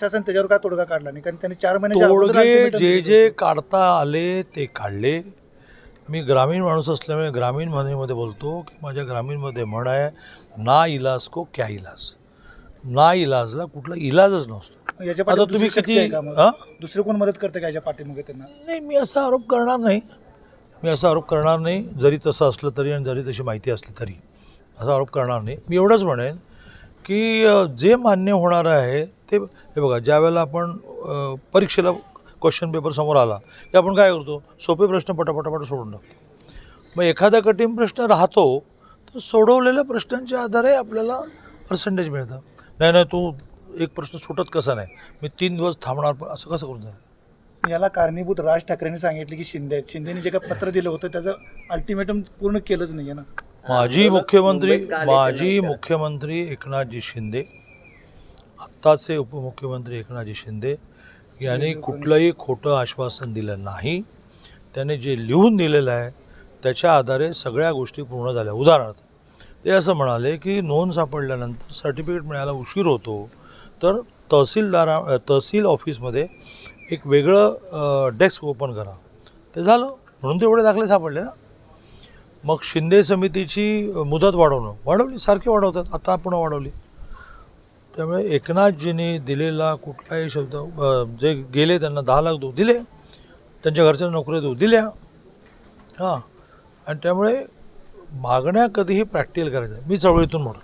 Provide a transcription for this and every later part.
शासन त्याच्यावर काय तोडगा काढला नाही? कारण त्यांनी चार महिन्याच्या अगोदर तोडगे ultimatum जे दिलं जे काढता आले ते काढले. मी ग्रामीण माणूस असल्यामुळे ग्रामीण म्हणीमध्ये बोलतो की माझ्या ग्रामीणमध्ये म्हण आहे ना इलाज को क्या इलाज? ना इलाजला कुठला इलाजच नसतो. याच्या आता पाठीमागे तुम्ही दुसरी शक्ती किती आहे का मग? हां? दुसरे कोण मदत करते का याच्या पाठीमागे त्यांना? नाही मी असा आरोप करणार नाही. मी असा आरोप करणार नाही जरी तसं असलं तरी आणि जरी तशी माहिती असली तरी. असा आरोप करणार नाही. मी एवढंच म्हणेन की अ, जे मान्य होणार आहे ते हे बघा ज्या वेळेला आपण परीक्षेला क्वेश्चन पेपर समोर आला की आपण काय करतो? सोपे प्रश्न पटापटापट सोडून टाकतो. मग एखादा कठीण प्रश्न राहतो तर सोडवलेल्या प्रश्नांच्या आधारे आपल्याला पर्सेंटेज मिळतं. नाही नाही तू एक प्रश्न सुटत कसा नाही? मी तीन दिवस थांबणार पण असं कसं करून जाईल याला कारणीभूत राज ठाकरेंनी सांगितले की शिंदे शिंदेने जे काही पत्र दिलं होतं त्याचं अल्टिमेटम पूर्ण केलंच नाही ना. माजी मुख्यमंत्री माजी मुख्यमंत्री एकनाथजी शिंदे आत्ताचे उपमुख्यमंत्री एकनाथजी शिंदे यांनी कुठलंही खोटं आश्वासन दिलं नाही. त्याने जे लिहून दिलेलं आहे त्याच्या आधारे सगळ्या गोष्टी पूर्ण झाल्या. उदाहरणार्थ ते असं म्हणाले की नोंद सापडल्यानंतर सर्टिफिकेट मिळायला उशीर होतो तर तहसीलदारा तहसील ऑफिसमध्ये एक वेगळं डेस्क ओपन करा. ते झालं. म्हणून तेवढे दाखले सापडले ना. मग शिंदे समितीची मुदत वाढवणं. वाढवली सारखी वाढवतात. आता पुन्हा वाढवली. त्यामुळे एकनाथजींनी दिलेला कुठलाही शब्द जे गेले त्यांना दहा लाख देऊ दिले त्यांच्या घरच्या नोकऱ्या देऊ दिल्या. हां. आणि त्यामुळे मागण्या कधीही प्रॅक्टिकल करायच्या. मी चळवळीतून म्हणतो.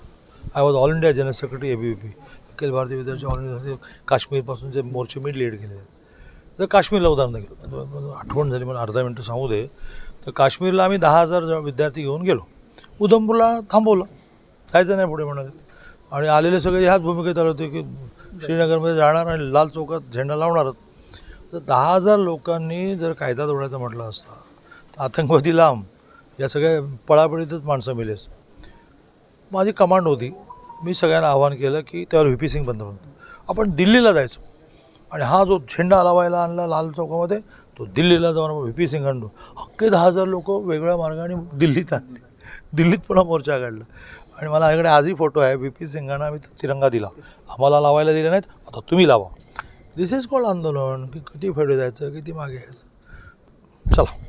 I was all India general secretary A B P Akhil Bharatiya Vidyarthi all India काश्मीरपासून जे मोर्चे मी लीड केले तर काश्मीरला उदाहरण गेलो म्हणजे आठवण झाली मला अर्धा मिनटं सांगू दे. तर काश्मीरला आम्ही दहा हजार ज- विद्यार्थी घेऊन गेलो. उधमपूरला थांबवलं. जायचं नाही पुढे म्हणाले. आणि आलेले सगळे ह्याच भूमिकेत आले होते की श्रीनगरमध्ये जाणार आणि लाल चौकात झेंडा लावणारच तर दहा हजार लोकांनी जर कायदा तोडायचा म्हटलं असता तर आतंकवादी लांब या सगळ्या पळापळीतच माणसं मिलेस. माझी कमांड होती. मी सगळ्यांना आवाहन केलं की त्यावर व्ही पी सिंग बंद म्हणतो आपण दिल्लीला जायचं. आणि हा जो झेंडा लावायला आणला लाल चौकामध्ये तो दिल्लीला जाऊन व्ही पी सिंग आणलो अख्खे दहा हजार लोक वेगळ्या मार्गाने दिल्लीत आणले. दिल्लीत पुन्हा मोर्चा काढला. आणि मला माझ्याकडे आजही फोटो आहे. व्ही पी सिंगांना आम्ही तिरंगा दिला. आम्हाला लावायला दिले नाहीत. आता तुम्ही लावा. दिस इज कॉल्ड आंदोलन. की किती फेडे जायचं किती मागे यायचं? चला.